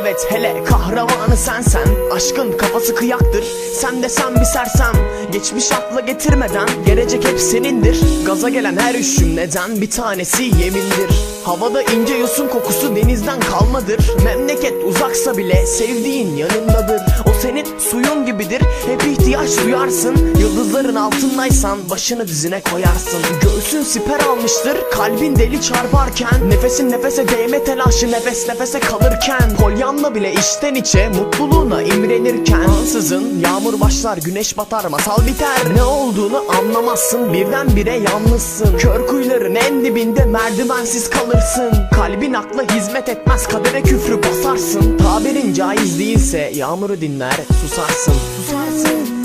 evet. Hele kahramanı sensen. Aşkın kafası kıyaktır. Sen de sen bir sersem. Geçmiş akla getirmeden gelecek hep senindir. Gaza gelen her üç cümleden bir tanesi yemindir. Havada ince yosun kokusu denizden kalmadır. Memleket uzaksa bile sevdiğin yanındadır senin suyun gibidir hep ihtiyaç duyarsın. Yıldızların altındaysan başını dizine koyarsın. Göğsün siper almıştır kalbin deli çarparken. Nefesin nefese değme telaşı nefes nefese kalırken. Polyanla bile içten içe mutluluğuna imrenirken. Ansızın yağmur başlar güneş batar masal biter. Ne olduğunu anlamazsın birdenbire yalnızsın. Kör kuyuların en dibinde merdivensiz kalırsın. Kalbin akla hizmet etmez kadere küfrü basarsın Tabirin caiz değilse yağmuru dinler susarsın Susarsın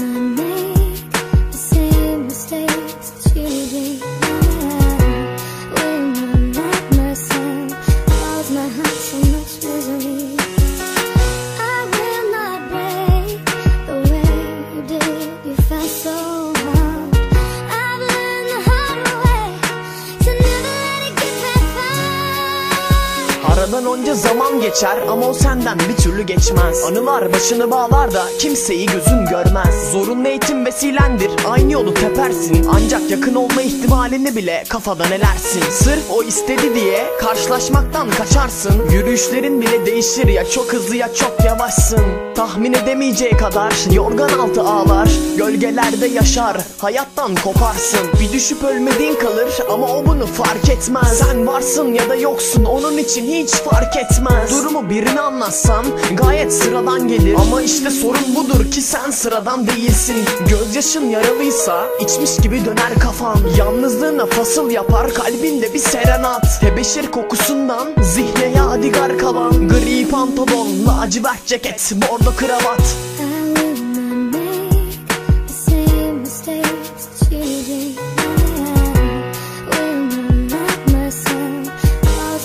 Aradan onca zaman geçer ama o senden bir türlü geçmez. Anılar başını bağlar da kimseyi gözün görmez. Zorunlu eğitim vesilendir aynı yolu tepersin. Ancak yakın olma ihtimalini bile kafadan elersin. Sırf o istedi diye karşılaşmaktan kaçarsın. Yürüyüşlerin bile değişir ya çok hızlı ya çok yavaşsın. Tahmin edemeyeceği kadar yorgan altı ağlar Gölgelerde yaşar hayattan koparsın. Bir düşüp ölmediğin kalır ama o bunu fark etmez. Sen varsın ya da yoksun onun için hiç fark etmez. Durumu birine anlatsan gayet sıradan gelir. Ama işte sorun budur ki sen sıradan değilsin. Gözyaşın yaralıysa içmiş gibi döner kafan. Yalnızlığına fasıl yapar kalbinde bir serenat. Tebeşir kokusundan zihne yadigar kalan. Gri pantolon, lacivert ceket, bordo kravat.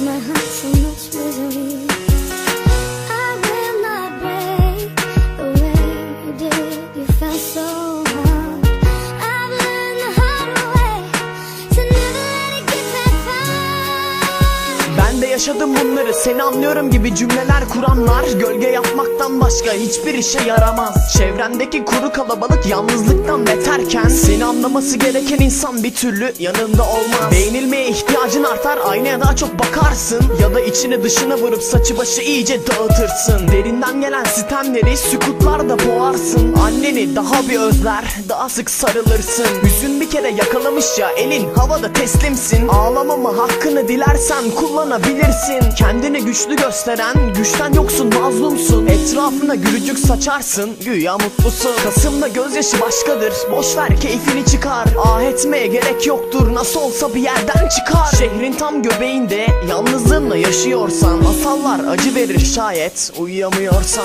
My heart yaşadım bunları. Seni anlıyorum gibi cümleler kuranlar. Gölge yapmaktan başka hiçbir işe yaramaz. Çevrendeki kuru kalabalık yalnızlıktan beterken Seni anlaması gereken insan bir türlü yanında olmaz. Beğenilmeye ihtiyacın artar aynaya daha çok bakarsın. Ya da içini dışına vurup saçı başı iyice dağıtırsın. Derinden gelen sitemleri sükutlarda boğarsın. Anneni daha bir özler daha sık sarılırsın. Hüzün bir kere yakalamış ya elin havada teslimsin. Ağlamama hakkını dilersen kullanabilirsin Kendini güçlü gösteren güçten yoksun mazlumsun. Etrafına gülücük saçarsın güya mutlusun. Kasım'da gözyaşı başkadır boş ver keyfini çıkar. Ah etmeye gerek yoktur nasıl olsa bir yerden çıkar. Şehrin tam göbeğinde yalnızlığınla yaşıyorsan. Masallar acı verir şayet uyuyamıyorsan